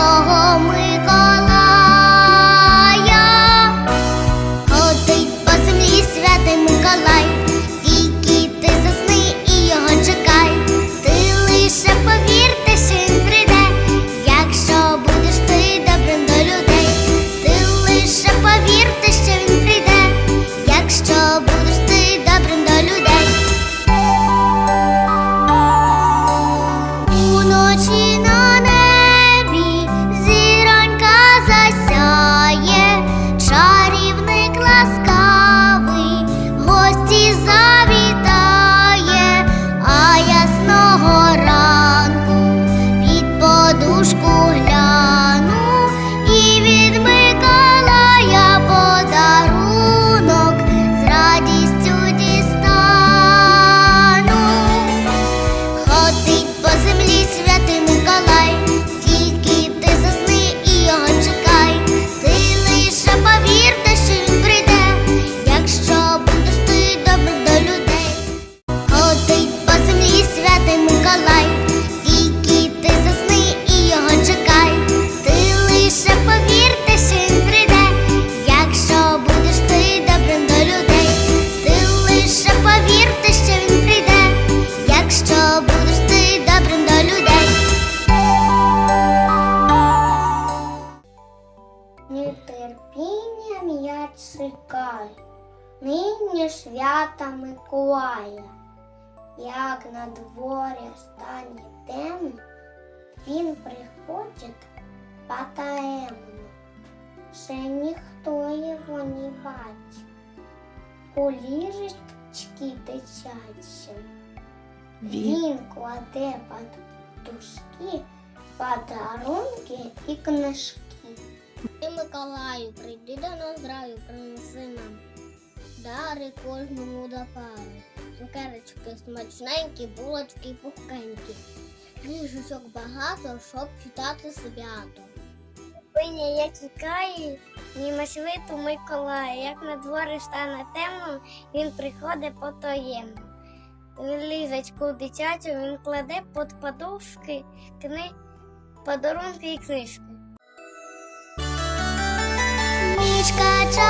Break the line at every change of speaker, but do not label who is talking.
одного. Нетерпінням я чекаю, нині свята Миколая. Як на дворі стане темно, він приходить потаемно. Ще ніхто його не бачить. У ліжечки дитячі. Він кладе під подушки подарунки і книжки. Ти, Миколаю, прийди до нас здраю, принеси нам. Дари кожному до пари. Цукерочки смачненькі, булочки пухкенькі. Книжечок багато, щоб читати свято. Пиня, я чекаю, німе світу Миколая. Як на дворі стане темно, він приходить потаємно. Лізочку дитячу він кладе під подушки, кни, подарунки і книжки. Нічка чарівна.